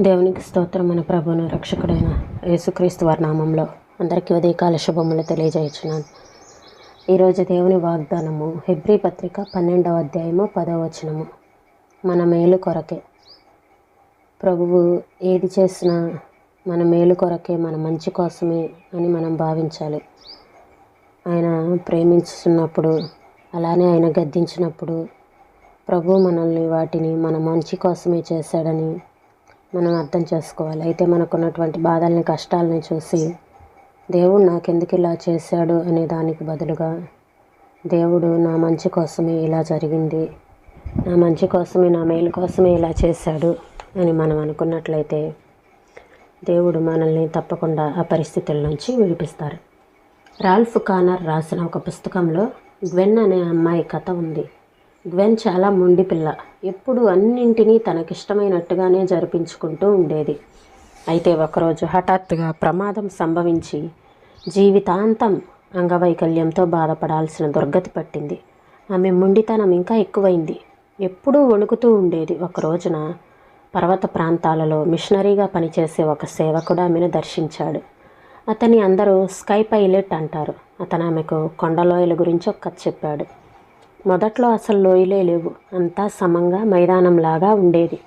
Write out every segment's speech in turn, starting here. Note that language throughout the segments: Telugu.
దేవునికి స్తోత్రం మన ప్రభును రక్షకుడైన యేసుక్రీస్తు వర్ణామంలో అందరికీ ఉదయకాల శుభములు తెలియజేయచున్నాను. ఈరోజు దేవుని వాగ్దానము హెబ్రీ పత్రిక పన్నెండవ అధ్యాయము పదవ వచనము. మన మేలు కొరకే. ప్రభువు ఏది చేసినా మన మేలు కొరకే మన మంచి కోసమే అని మనం భావించాలి. ఆయన ప్రేమించుతున్నప్పుడు అలానే ఆయన గద్దించినప్పుడు ప్రభు మనల్ని వాటిని మన మంచి కోసమే చేశాడని మనం అర్థం చేసుకోవాలి. అయితే మనకున్నటువంటి బాధల్ని కష్టాలని చూసి దేవుడు నాకెందుకు ఇలా చేశాడు అనే దానికి బదులుగా దేవుడు నా మంచి కోసమే ఇలా జరిగింది. నా మంచి కోసమే నా మేలు కోసమే ఇలా చేశాడు అని మనం అనుకున్నట్లయితే దేవుడు మనల్ని తప్పకుండా ఆ పరిస్థితుల నుంచి విడిపిస్తారు. రాల్ఫ్ కానర్ రాసిన ఒక పుస్తకంలో గ్వెన్ అనే అమ్మాయి కథ ఉంది. గ్వెన్ చాలా మొండి పిల్ల. ఎప్పుడు అన్నింటినీ తనకిష్టమైనట్టుగానే జరిపించుకుంటూ ఉండేది. అయితే ఒకరోజు హఠాత్తుగా ప్రమాదం సంభవించి జీవితాంతం అంగవైకల్యంతో బాధపడాల్సిన దుర్గతి పట్టింది. ఆమె మొండితనం ఇంకా ఎక్కువైంది. ఎప్పుడూ వణుకుతూ ఉండేది ఒక రోజున పర్వత ప్రాంతాలలో మిషనరీగా పనిచేసే ఒక సేవకుడు ఆమెను దర్శించాడు. అతని అందరూ స్కై పైలట్ అంటారు. అతను ఆమెకు కొండలోయల గురించి ఒక కథ చెప్పాడు. మొదట్లో అసలు లోయలే లేవు. అంతా సమంగా మైదానంలాగా ఉండేది.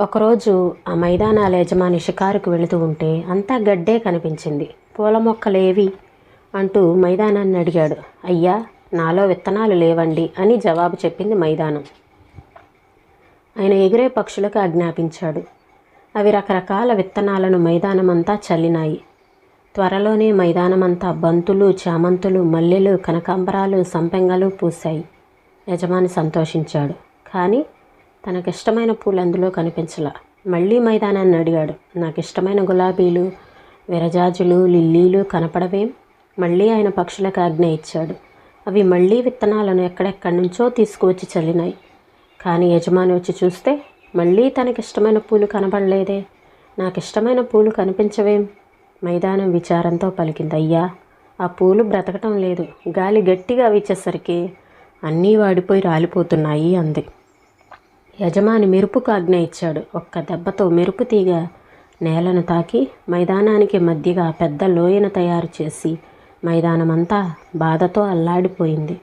ఒకరోజు ఆ మైదానాల యజమాని షికారుకు వెళుతూ ఉంటే అంతా గడ్డే కనిపించింది. పూల మొక్కలేవి అంటూ మైదానాన్ని అడిగాడు. అయ్యా నాలో విత్తనాలు లేవండి అని జవాబు చెప్పింది మైదానం. ఆయన ఎగిరే పక్షులకు ఆజ్ఞాపించాడు. అవి రకరకాల విత్తనాలను మైదానమంతా చల్లినాయి. త్వరలోనే మైదానమంతా బంతులు చామంతులు మల్లెలు కనకాంబరాలు సంపెంగలు పూశాయి. యజమాని సంతోషించాడు. కానీ తనకిష్టమైన పూలు అందులో కనిపించలా. మళ్ళీ మైదానాన్ని అడిగాడు. నాకు ఇష్టమైన గులాబీలు విరజాజులు లిల్లీలు కనపడవేం? మళ్ళీ ఆయన పక్షులకు ఆజ్ఞ ఇచ్చాడు. అవి మళ్ళీ విత్తనాలను ఎక్కడెక్కడి నుంచో తీసుకువచ్చి చల్లినాయి. కానీ యజమాని వచ్చి చూస్తే మళ్ళీ తనకిష్టమైన పూలు కనబడలేదే. నాకు ఇష్టమైన పూలు కనిపించవేం? మైదానం విచారంతో పలికింది. అయ్యా ఆ పూలు బ్రతకటం లేదు. గాలి గట్టిగా వీచేసరికి అన్నీ వాడిపోయి రాలిపోతున్నాయి అంది. యజమాని మెరుపుకు ఆజ్ఞ ఇచ్చాడు. ఒక్క దెబ్బతో మెరుపు తీగ నేలను తాకి మైదానానికి మధ్యగా పెద్ద లోయను తయారు చేసి మైదానమంతా బాధతో అల్లాడిపోయింది.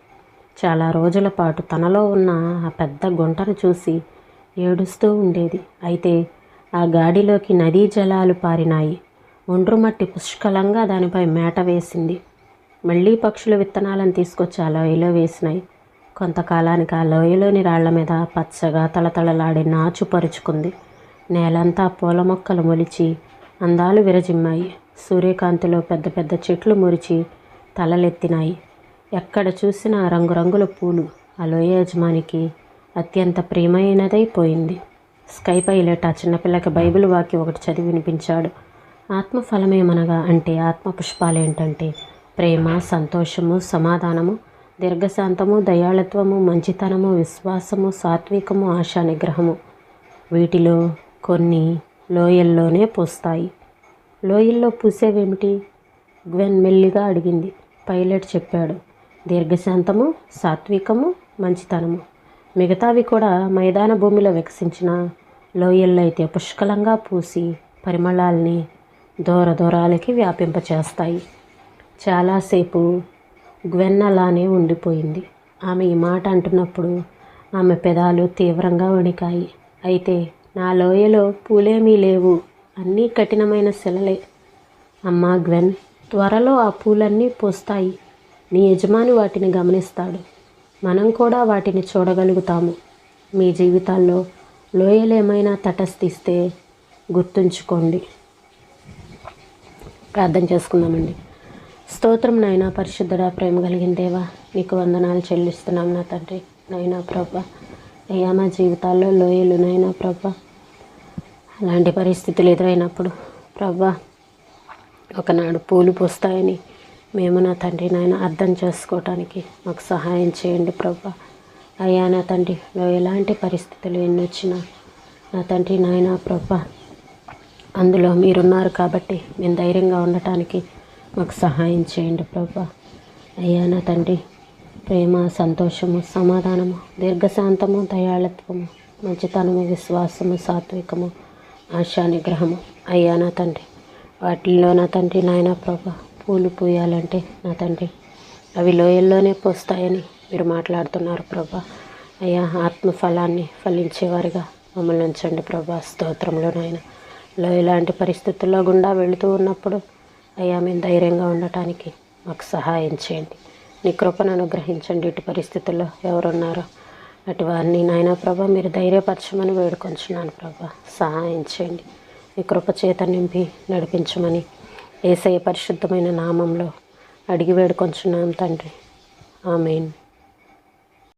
చాలా రోజుల పాటు తనలో ఉన్న ఆ పెద్ద గుంటను చూసి ఏడుస్తూ ఉండేది. అయితే ఆ గాడిలోకి నదీ జలాలు పారినాయి. ఒండ్రుమట్టి పుష్కలంగా దానిపై మేట వేసింది. మళ్ళీ పక్షుల విత్తనాలను తీసుకొచ్చి ఆ లోయలో వేసినాయి. కొంతకాలానికి ఆ లోయలోని రాళ్ళ మీద పచ్చగా తలతళలాడి నాచు పరుచుకుంది నేలంతా పూల మొక్కలు మొలిచి అందాలు విరజిమ్మాయి. సూర్యకాంతిలో పెద్ద పెద్ద చెట్లు మురిచి తలలెత్తినాయి. ఎక్కడ చూసినా రంగురంగుల పూలు. ఆ లోయ యజమానికి అత్యంత ప్రియమైనదైపోయింది. స్కై పైలట్ ఆ చిన్నపిల్లకి బైబిల్ వాక్యం ఒకటి చదివి వినిపించాడు. ఆత్మఫలమేమనగా అంటే ఆత్మ పుష్పాలేంటంటే ప్రేమ సంతోషము సమాధానము దీర్ఘశాంతము దయాళత్వము మంచితనము విశ్వాసము సాత్వికము ఆశా నిగ్రహము వీటిలో కొన్ని లోయల్లోనే పూస్తాయి. లోయల్లో పూసేవేమిటి? గ్వెన్ మెల్లిగా అడిగింది. పైలట్ చెప్పాడు. దీర్ఘశాంతము సాత్వికము మంచితనము. మిగతావి కూడా మైదాన భూమిలో వికసించిన లోయల్లో అయితే పుష్కలంగా పూసి పరిమళాల్ని దూర దూరాలకి వ్యాపింపచేస్తాయి. చాలాసేపు గ్వెన్ అలానే ఉండిపోయింది. ఆమె ఈ మాట అంటున్నప్పుడు ఆమె పెదాలు తీవ్రంగా వణికాయి. అయితే నా లోయలో పూలేమీ లేవు. అన్నీ కఠినమైన శిలలే. అమ్మా గ్వెన్ త్వరలో ఆ పూలన్నీ పూస్తాయి. నీ యజమాని వాటిని గమనిస్తాడు. మనం కూడా వాటిని చూడగలుగుతాము. మీ జీవితాల్లో లోయలేమైనా తటస్థిస్తే గుర్తుంచుకోండి. ప్రార్థన చేసుకుందామండి. స్తోత్రం నాయన పరిశుద్ధుడా ప్రేమ కలిగిన దేవా నీకు వందనాలు చెల్లిస్తున్నాం నా తండ్రి. నైనా ప్రభా అయ్యా మా జీవితాల్లో లోయలు నైనా ప్రభ. అలాంటి పరిస్థితులు ఎదురైనప్పుడు ప్రభా ఒకనాడు పూలు పూస్తాయని మేము నా తండ్రి నాయన అర్థం చేసుకోవటానికి మాకు సహాయం చేయండి ప్రభా. అయ్యా నా తండ్రి లో ఎలాంటి పరిస్థితులు ఎన్ని వచ్చినా నా తండ్రి నాయన ప్రభా అందులో మీరున్నారు కాబట్టి మేము ధైర్యంగా ఉండటానికి మాకు సహాయం చేయండి ప్రభా. అయ్యా నా తండ్రి ప్రేమ సంతోషము సమాధానము దీర్ఘశాంతము దయాళత్వము మంచితనము విశ్వాసము సాత్వికము ఆశానిగ్రహము. అయ్యా నా తండ్రి వాటిల్లో నా తండ్రి నాయన ప్రభా పూలు పూయాలంటే నా తండ్రి అవి లోయల్లోనే పోస్తాయని మీరు మాట్లాడుతున్నారు ప్రభా. అయ్యా ఆత్మ ఫలాన్ని ఫలించేవారిగా మమ్మల్ని ఉంచండి ప్రభా. స్తోత్రంలో లో ఇలాంటి పరిస్థితుల్లో గుండా వెళుతూ ఉన్నప్పుడు అయ్యా మేము ధైర్యంగా ఉండటానికి మాకు సహాయం చేయండి. నీ కృపను అనుగ్రహించండి. ఇటు పరిస్థితుల్లో ఎవరున్నారో అటు వారిని నాయన ప్రభా మీరు ధైర్యపరచమని వేడుకొంచున్నాను ప్రభా. సహాయం చేయండి. మీ కృప చేత నింపి నడిపించమని ఏసయ పరిశుద్ధమైన నామంలో అడిగి వేడుకొంచున్నాం తండ్రి. ఆమెన్.